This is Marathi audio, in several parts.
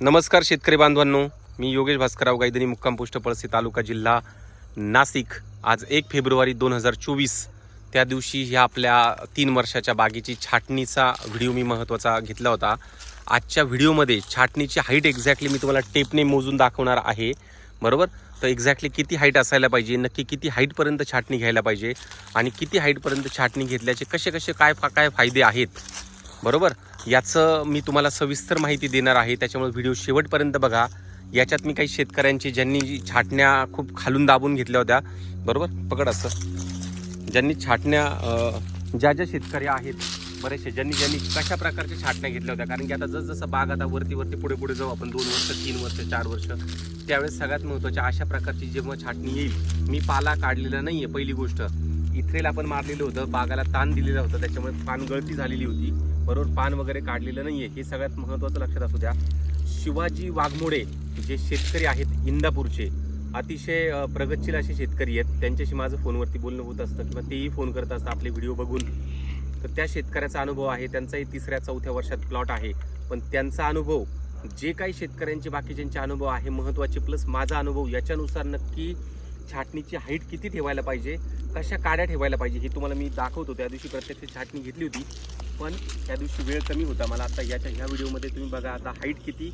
नमस्कार शेतकरी बांधवांनो. मी योगेश भास्करराव गायदनी मुक्काम पोस्ट तालुका जिल्हा नाशिक. आज एक फेब्रुवारी दोन हजार चोवीस. त्या दिवशी ह्या आपल्या तीन वर्षाच्या बागेची छाटणीचा व्हिडिओ मी महत्त्वाचा घेतला होता. आजच्या व्हिडिओमध्ये छाटणीची हाईट एक्झॅक्टली मी तुम्हाला टेपने मोजून दाखवणार आहे. बरोबर? तर एक्झॅक्टली किती हाईट असायला पाहिजे नक्की किती हाईटपर्यंत छाटणी घ्यायला पाहिजे आणि किती हाईटपर्यंत छाटणी घेतल्याचे कसे कसे काय फा काय फायदे आहेत? बरोबर? याचं मी तुम्हाला सविस्तर माहिती देणार आहे. त्याच्यामुळे व्हिडिओ शेवटपर्यंत बघा. याच्यात मी काही शेतकऱ्यांची ज्यांनी जी छाटण्या खूप खालून दाबून घेतल्या होत्या. बरोबर? पकड असं. ज्यांनी छाटण्या ज्या ज्या शेतकरी आहेत बरेचसे ज्यांनी ज्यांनी कशा प्रकारच्या छाटण्या घेतल्या होत्या? कारण की आता जसजसं बाग आता वरती वरती पुढे पुढे जाऊ आपण दोन वर्ष तीन वर्ष चार वर्ष त्यावेळेस सगळ्यात महत्त्वाच्या अशा प्रकारची जेव्हा छाटणी येईल मी पाला काढलेला नाही आहे पहिली गोष्ट. इथ्रेल आपण मारलेलं होतं बागाला ताण दिलेला होता त्याच्यामुळे पान गळती झालेली होती. बरोबर पान वगैरे काढलेलं नाही आहे हे सगळ्यात महत्त्वाचं लक्षात असू द्या. शिवाजी वाघमोडे जे शेतकरी आहेत इंदापूरचे अतिशय प्रगतशील असे शेतकरी आहेत. त्यांच्याशी माझं फोनवरती बोलणं होत असतं किंवा तेही फोन करत असतं आपले व्हिडिओ बघून. तर त्या शेतकऱ्याचा अनुभव आहे. त्यांचाही तिसऱ्या चौथ्या वर्षात प्लॉट आहे. पण त्यांचा अनुभव जे काही शेतकऱ्यांचे बाकीच्यांचे अनुभव आहे महत्त्वाचे प्लस माझा अनुभव याच्यानुसार नक्की छाटणीची हाईट किती ठेवायला पाहिजे? कशा काड्या ठेवायला पाहिजे? हे तुम्हाला मी दाखवतो. त्या दिवशी प्रत्यक्ष छाटणी घेतली होती. पण त्या दिवशी वेळ कमी होता. मला आता याच्या ह्या व्हिडिओमध्ये तुम्ही बघा आता हाईट किती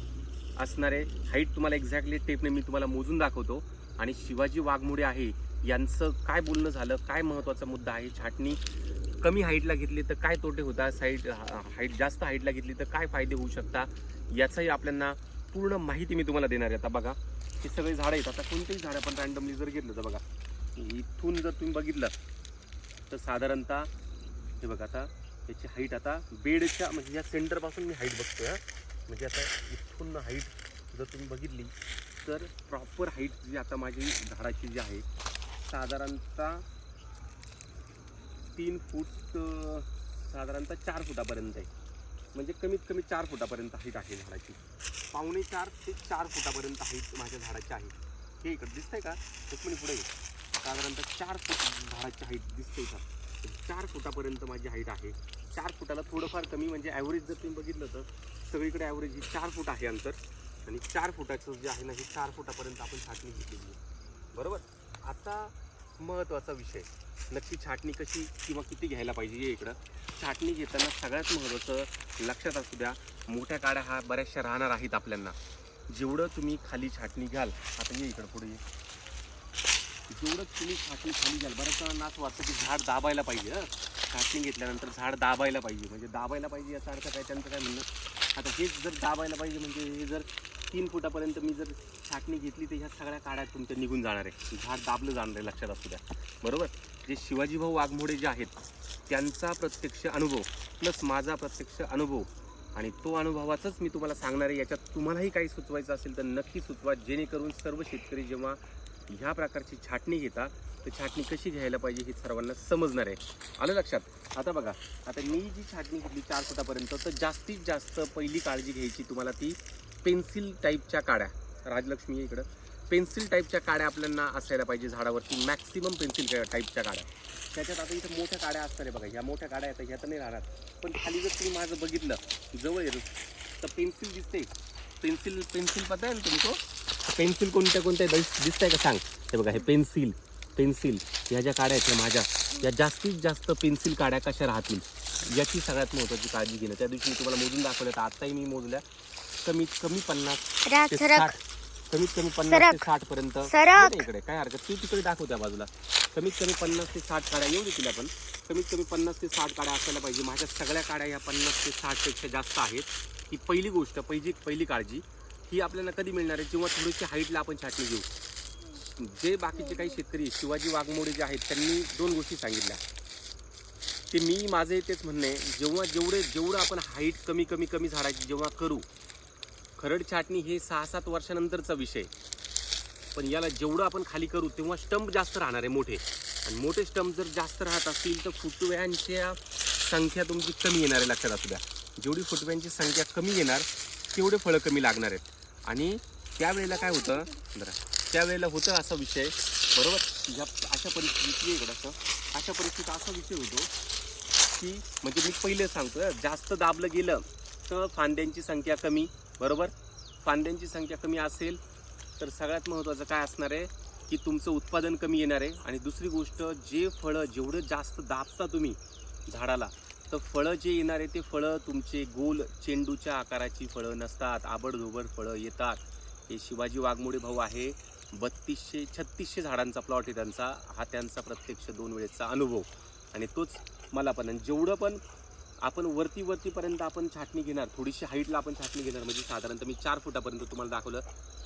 असणार आहे. हाईट तुम्हाला एक्झॅक्टली टेपने मी तुम्हाला मोजून दाखवतो. आणि शिवाजी वाघमोडे आहे यांचं काय बोलणं झालं? काय महत्त्वाचा मुद्दा आहे? छाटणी कमी हाईटला घेतली तर काय तोटे होतात साईड हाईट जास्त हाईटला घेतली तर काय फायदे होऊ शकतात याचाही आपल्याला पूर्ण माहिती मी तुम्हाला देणार आहे. आता बघा. हे सगळे झाडं आहेत. आता कोणतेही झाड आपण रँडमली जर घेतलं तर बघा. इथून जर तुम्ही बघितलं तर साधारणतः हे बघा आता याची हाईट आता बेडच्या म्हणजे या सेंटरपासून मी हाईट बघतो हा. म्हणजे आता इथून हाईट जर तुम्ही बघितली तर प्रॉपर हाईट जी आता माझी झाडाची जी आहे साधारणतः तीन फूट साधारणतः चार फुटापर्यंत आहे. म्हणजे कमीत कमी चार फुटापर्यंत हाईट आहे झाडाची. पावणे चार ते चार फुटापर्यंत हाईट माझ्या झाडाची आहे. हे इकडं दिसतंय का? एक मिनिट पुढे ये. साधारणतः चार फूट झाडाची हाईट दिसते का चार फुटापर्यंत माझी हाईट आहे. चार फुटाला थोडंफार कमी म्हणजे ॲव्हरेज जर तुम्ही बघितलं तर सगळीकडे ॲव्हरेज ही चार फूट आहे अंतर. आणि चार फुटाचं जे आहे ना हे चार फुटापर्यंत आपण छाटणी घेतलेली आहे. बरोबर? आता महत्त्वाचा विषय. नक्की छाटणी कशी किंवा किती घ्यायला पाहिजे हे इकडं. छाटणी घेताना सगळ्यात महत्त्वाचं लक्षात असू द्या मोठ्या काड्या हा बऱ्याचशा राहणार आहेत आपल्यांना. जेवढं तुम्ही खाली छाटणी घ्याल आता ये इकडं पुढे जेवढं तुम्ही छाटणी खाली घ्याल बऱ्याच जणांना असं वाटतं की झाड दाबायला पाहिजे छाटणी घेतल्यानंतर झाड दाबायला पाहिजे. म्हणजे दाबायला पाहिजे याचा अर्थ काय? त्यांचं काय म्हणणं? आता हेच जर दाबायला पाहिजे म्हणजे हे जर तीन फुटापर्यंत मी जर छाटणी घेतली तर ह्या सगळ्या काड्या तुमच्या निघून जाणार आहे. झाड दाबलं जाणार आहे लक्षात असू द्या. बरोबर? जे शिवाजीभाऊ वाघमोडे जे आहेत त्यांचा प्रत्यक्ष अनुभव प्लस माझा प्रत्यक्ष अनुभव आणि तो अनुभवाचाच मी तुम्हाला सांगणार आहे. याच्यात तुम्हालाही काही सुचवायचं असेल तर नक्की सुचवा. जेणेकरून सर्व शेतकरी जेव्हा ह्या प्रकारची छाटणी घेता तर छाटणी कशी घ्यायला पाहिजे हे सर्वांना समजणार आहे. आलं लक्षात? आता बघा आता मी जी छाटणी घेतली चार फुटापर्यंत तर जास्तीत जास्त पहिली काळजी घ्यायची तुम्हाला ती पेन्सिल टाईपच्या काड्या. राजलक्ष्मी इकडं. पेन्सिल टाईपच्या काड्या आपल्याला असायला पाहिजे झाडावरती. मॅक्सिमम पेन्सिल टाईपच्या काड्या. त्याच्यात आता इथं मोठ्या काड्या असतात रे बघा. ह्या मोठ्या काड्या आहेत ह्या तर नाही राहणार. पण खाली जर तुम्ही माझं बघितलं जवळ येतो तर पेन्सिल दिसते पेन्सिल पेन्सिल पता आहे ना तुम्ही तो पेन्सिल कोणत्या कोणत्या दिसत आहे का सांग. हे बघा हे पेन्सिल. पेन्सिल. ह्या ज्या काड्या आहेत ह्या माझ्या या जास्तीत जास्त पेन्सिल काड्या कशा राहतील? याची सगळ्यात महत्त्वाची काळजी घेणं. त्या दिवशी मी तुम्हाला मोजून दाखवलं तर आत्ताही मी मोजल्या. कमीत कमी पन्नास सरक ते सरक साठ. कमीत कमी पन्नास ते सरक. साठ पर्यंत. सरक. ये इकडे काय हरकत? ती तिकडे दाखव त्या बाजूला. कमीत कमी पन्नास ते साठ काड्या येऊ देतील आपण कमीत कमी पन्नास ते साठ काड्या असायला पाहिजे. माझ्या सगळ्या काड्या ह्या पन्नास ते साठपेक्षा जास्त आहेत. ही पहिली गोष्ट पहिली पहिली काळजी. ही आपल्याला कधी मिळणार आहे? जेव्हा थोडीशी हाईटला आपण छाटणी घेऊ. जे बाकीचे काही शेतकरी शिवाजी वाघमोडे जे आहेत त्यांनी दोन गोष्टी सांगितल्या. ते मी माझे तेच म्हणणे जेव्हा जेवढे जेवढं आपण हाईट कमी कमी कमी झाडाची जेव्हा करू खरड छाटणी हे सहा सात वर्षानंतरचा विषय. पण याला जेवढं आपण खाली करू तेव्हा स्टंप जास्त राहणार आहे मोठे. आणि मोठे स्टंप जर जास्त राहत असतील तर फुटव्यांच्या संख्या तुमची कमी येणार आहे लक्षात असू द्या. जेवढी फुटव्यांची संख्या कमी येणार तेवढे फळं कमी लागणार आहेत. आणि त्यावेळेला काय होतं? बरं त्यावेळेला होतं असा विषय बरोबर? ह्या अशा परिस्थितीत इकडं असं अशा परिस्थितीत असा विषय होतो की म्हणजे मी पहिले सांगतो जास्त दाबलं गेलं तर फांद्यांची संख्या कमी बरोबर? फांद्यांची संख्या कमी असेल तर सगळ्यात महत्त्वाचं काय असणार आहे? की तुमचं उत्पादन कमी येणार आहे. आणि दुसरी गोष्ट जे फळं जेवढं जास्त दाबता तुम्ही झाडाला तर फळं जे येणार आहे ते फळं तुमचे गोल चेंडूच्या आकाराची फळं नसतात. आबडधोबड फळं येतात. हे शिवाजी वाघमोडे भाऊ आहे. बत्तीसशे छत्तीसशे झाडांचा प्लॉट आहे त्यांचा. हा त्यांचा प्रत्यक्ष दोन वेळेसचा अनुभव. आणि तोच मला पण. आणि जेवढं पण आपण वरती वरतीपर्यंत आपण छाटणी घेणार. थोडीशी हाईटला आपण छाटणी घेणार. म्हणजे साधारणतः मी चार फुटापर्यंत तुम्हाला दाखवलं.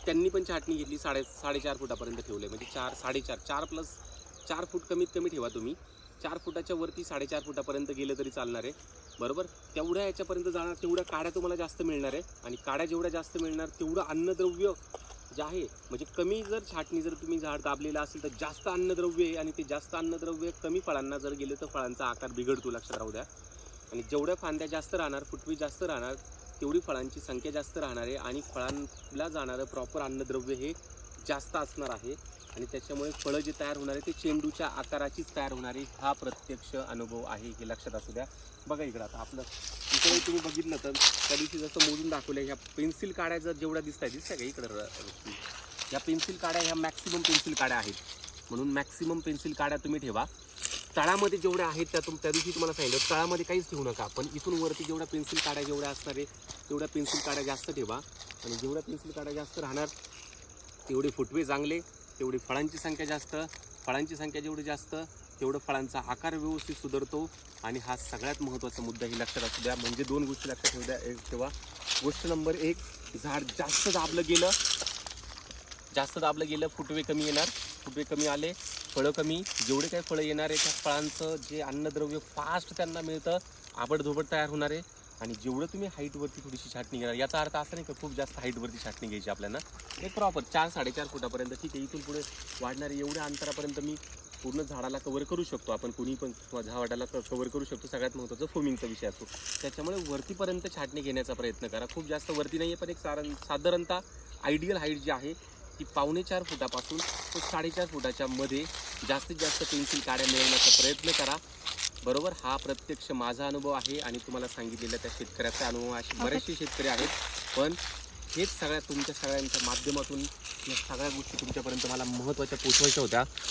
त्यांनी पण छाटणी घेतली. साडे साडेचार फुटापर्यंत ठेवलं म्हणजे चार साडेचार चार प्लस चार फूट कमीत कमी ठेवा तुम्ही. चार फुटाच्या वरती साडेचार फुटापर्यंत गेलं तरी चालणार आहे. बरोबर? तेवढ्या याच्यापर्यंत जाणार तेवढ्या काड्या तुम्हाला जास्त मिळणार आहे. आणि काड्या जेवढ्या जास्त मिळणार तेवढं अन्नद्रव्य जे आहे म्हणजे कमी जर छाटणी जर तुम्ही झाड दाबलेलं असेल तर जास्त अन्नद्रव्य आहे. आणि ते जास्त अन्नद्रव्य कमी फळांना जर गेलं तर फळांचा आकार बिघडतो लक्षात राहू द्या. आणि जेवढ्या फांद्या जास्त राहणार फुटवी जास्त राहणार तेवढी फळांची संख्या जास्त राहणार आहे आणि फळांला जाणारं प्रॉपर अन्नद्रव्य हे जास्त असणार आहे. आणि त्याच्यामुळे फळं जे तयार होणार आहे ते चेंडूच्या आकाराचीच तयार होणार आहे. हा प्रत्यक्ष अनुभव आहे हे लक्षात असू द्या. बघा इकडं आता आपलं इकडे तुम्ही बघितलं तर त्या दिवशी जसं मोजून दाखवलं ह्या पेन्सिल काड्या जर जेवढ्या दिसत आहेत दिसतं का इकडं र- ह्या पेन्सिल काड्या ह्या मॅक्सिमम पेन्सिल काड्या आहेत. म्हणून मॅक्सिमम पेन्सिल काड्या तुम्ही ठेवा. तळामध्ये जेवढ्या आहेत त्या तुम त्या दिवशी तुम्हाला सांगितलं तळामध्ये काहीच ठेवू नका. पण इथून वरती जेवढ्या पेन्सिल काड्या जेवढ्या असणार आहे तेवढ्या पेन्सिल काड्या जास्त ठेवा. आणि जेवढ्या पेन्सिल काड्या जास्त राहणार तेवढे फुटवे चांगले तेवढी फळांची संख्या जास्त. फळांची संख्या जेवढी जास्त तेवढं फळांचा आकार व्यवस्थित सुधारतो. आणि हा सगळ्यात महत्त्वाचा मुद्दा ही लक्षात असू द्या. म्हणजे दोन गोष्टी लक्षात ठेवू द्या एक ठेवा. गोष्ट नंबर एक झाड जास्त दाबलं गेलं जास्त दाबलं गेलं फुटवे कमी येणार. फुटवे कमी आले फळं कमी. जेवढे काही फळं येणार आहे त्या फळांचं जे अन्नद्रव्य फास्ट त्यांना मिळतं आबडधोबड तयार होणार आहे. आणि जेवढं तुम्ही हाईटवरती थोडीशी छाटणी घेणार याचा अर्थ असा नाही का खूप जास्त हाईटवरती छाटणी घ्यायची आपल्याला. एक प्रॉपर चार साडेचार फुटापर्यंत ठीक आहे इथून पुढे वाढणारे एवढ्या अंतरापर्यंत मी पूर्ण झाडाला कव्हर करू शकतो. आपण कोणी पण किंवा झाडाला कवर करू शकतो. सगळ्यात महत्त्वाचं फोमिंगचा विषय असतो. त्याच्यामुळे वरतीपर्यंत छाटणी घेण्याचा प्रयत्न करा. खूप जास्त वरती नाही आहे पण एक सारण साधारणतः आयडियल हाईट जी आहे ती पावणे चार फुटापासून तो साडेचार फुटाच्या मध्ये जास्तीत जास्त पेन्सिल काड्या मिळवण्याचा प्रयत्न करा. बरोबर? हा प्रत्यक्ष माझा अनुभव आहे आणि तुम्हाला सांगितलेला त्या शेतकऱ्याचा अनुभव असे बरेचसे शेतकरी आहेत. पण हेच सगळ्या तुमच्या सगळ्यांच्या माध्यमातून या सगळ्या गोष्टी तुमच्यापर्यंत मला महत्त्वाच्या पोचवायच्या होत्या.